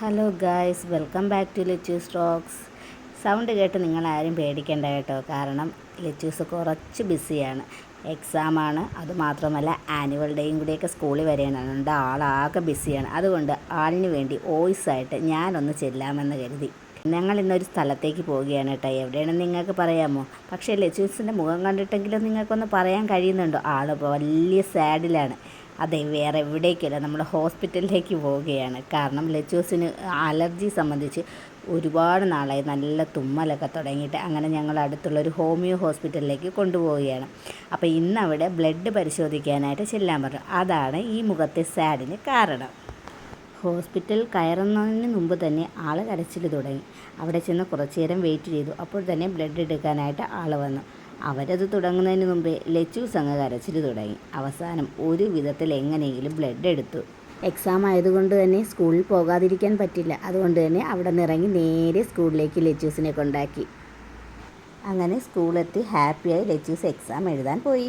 Hello guys welcome back to Lechus talks sound കേട്ട് നിങ്ങൾ ആരും പേടിക്കേണ്ട കേട്ടോ. കാരണം ലിച്ചൂസ് കുറച്ച് ബിസിയാണ്. എക്സാമാണ് അതുമാത്രമല്ല ആനുവൽ ഡേയും കൂടിയൊക്കെ സ്കൂളിൽ വരെയാണ്. അതുകൊണ്ട് ആളാകെ ബിസിയാണ്. അതുകൊണ്ട് ആളിന് വേണ്ടി വോയിസ് ആയിട്ട് ഞാനൊന്ന് ചെല്ലാമെന്ന് കരുതി. ഞങ്ങൾ ഇന്നൊരു സ്ഥലത്തേക്ക് പോവുകയാണ് കേട്ടോ. എവിടെയാണെന്ന് നിങ്ങൾക്ക് പറയാമോ? പക്ഷേ ലെച്ചൂസിന്റെ മുഖം കണ്ടിട്ടെങ്കിലും നിങ്ങൾക്കൊന്ന് പറയാൻ കഴിയുന്നുണ്ടോ? ആൾ വലിയ സാഡിലാണ്. അതെ വേറെ എവിടേക്കല്ല നമ്മൾ ഹോസ്പിറ്റലിലേക്ക് പോവുകയാണ്. കാരണം ലച്ചൂസിന് അലർജി സംബന്ധിച്ച് ഒരുപാട് നാളായി നല്ല തുമ്മലൊക്കെ തുടങ്ങിയിട്ട് അങ്ങനെ ഞങ്ങൾ അടുത്തുള്ളൊരു ഹോമിയോ ഹോസ്പിറ്റലിലേക്ക് കൊണ്ടുപോവുകയാണ്. അപ്പോൾ ഇന്നവിടെ ബ്ലഡ് പരിശോധിക്കാനായിട്ട് ചെല്ലാൻ പറഞ്ഞു. അതാണ് ഈ മുഖത്തെ സാഡിന് കാരണം. ഹോസ്പിറ്റൽ കയറുന്നതിന് മുമ്പ് തന്നെ ആൾ കരച്ചിൽ തുടങ്ങി. അവിടെ ചെന്ന് കുറച്ചു നേരം വെയിറ്റ് ചെയ്തു. അപ്പോൾ തന്നെ ബ്ലഡ് എടുക്കാനായിട്ട് ആൾ വന്നു. അവരത് തുടങ്ങുന്നതിന് മുമ്പേ ലച്ചൂസ് അങ്ങ് കരച്ചിൽ തുടങ്ങി. അവസാനം ഒരു വിധത്തിൽ എങ്ങനെയെങ്കിലും ബ്ലഡ് എടുത്തു. എക്സാം ആയതുകൊണ്ട് തന്നെ സ്കൂളിൽ പോകാതിരിക്കാൻ പറ്റില്ല. അതുകൊണ്ട് തന്നെ അവിടെ നിന്ന് ഇറങ്ങി നേരെ സ്കൂളിലേക്ക് ലച്ചൂസിനെ കൊണ്ടാക്കി. അങ്ങനെ സ്കൂളെത്തി ഹാപ്പിയായി ലച്ചൂസ് എക്സാം എഴുതാൻ പോയി.